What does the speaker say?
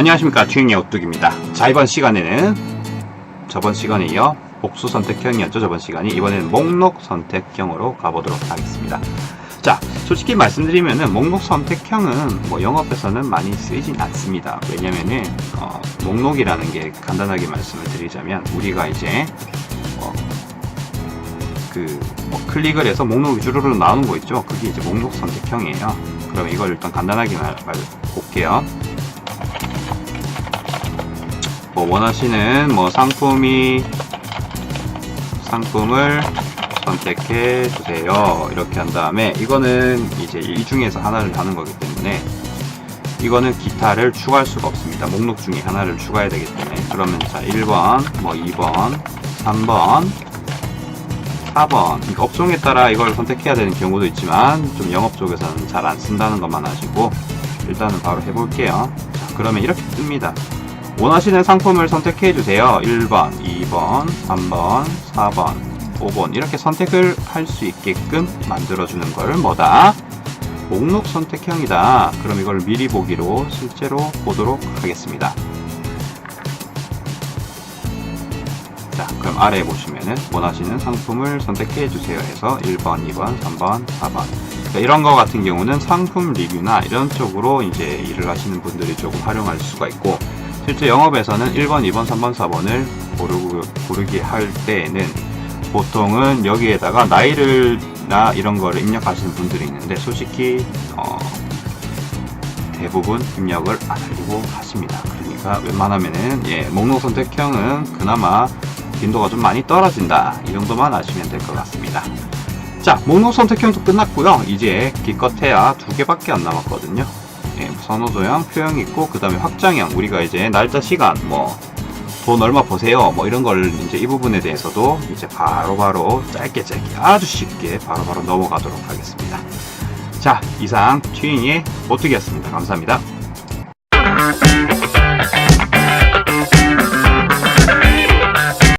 안녕하십니까. 주행의 오뚝입니다. 자 이번 시간에는 저번 시간에 이어 복수 선택형이었죠. 저번 시간이. 이번에는 목록 선택형으로 가보도록 하겠습니다. 자 솔직히 말씀드리면은 목록 선택형은 뭐 영업에서는 많이 쓰이진 않습니다. 왜냐면은 어, 목록이라는 게 간단하게 말씀을 드리자면 우리가 이제 어, 그뭐 클릭을 해서 목록이 주르르 나오는 거 있죠. 그게 이제 목록 선택형이에요. 그럼 이걸 일단 간단하게 말, 말 볼게요 뭐 원하시는 뭐 상품이 상품을 선택해 주세요. 이렇게 한 다음에 이거는 이제 이 중에서 하나를 하는 거기 때문에 이거는 기타를 추가할 수가 없습니다. 목록 중에 하나를 추가해야 되기 때문에. 그러면 자 1번 뭐 2번 3번 4번. 그러니까 업종에 따라 이걸 선택해야 되는 경우도 있지만 좀 영업 쪽에서는 잘 안 쓴다는 것만 아시고 일단은 바로 해볼게요. 자 그러면 이렇게 뜹니다 원하시는 상품을 선택해 주세요. 1번, 2번, 3번, 4번, 5번 이렇게 선택을 할 수 있게끔 만들어 주는 걸 뭐다? 목록 선택형이다. 그럼 이걸 미리 보기로 실제로 보도록 하겠습니다. 자, 그럼 아래에 보시면은 원하시는 상품을 선택해 주세요 해서 1번, 2번, 3번, 4번. 그러니까 이런 거 같은 경우는 상품 리뷰나 이런 쪽으로 이제 일을 하시는 분들이 조금 활용할 수가 있고 실제 영업에서는 1번, 2번, 3번, 4번을 고르고, 고르게 할 때에는 보통은 여기에다가 나이를 나 이런 거를 입력하시는 분들이 있는데 솔직히 어, 대부분 입력을 안 하려고 하십니다. 그러니까 웬만하면은 예, 목록 선택형은 그나마 빈도가 좀 많이 떨어진다. 이 정도만 아시면 될 것 같습니다. 자, 목록 선택형도 끝났고요. 이제 기껏해야 두 개밖에 안 남았거든요. 예, 선호도형, 표형 있고 그 다음에 확장형. 우리가 이제 날짜, 시간, 뭐 돈 얼마 보세요. 뭐 이런 걸 이제 이 부분에 대해서도 이제 바로바로 짧게 짧게 아주 쉽게 바로 바로 넘어가도록 하겠습니다. 자, 이상 튜닝의 오뚜기였습니다. 감사합니다.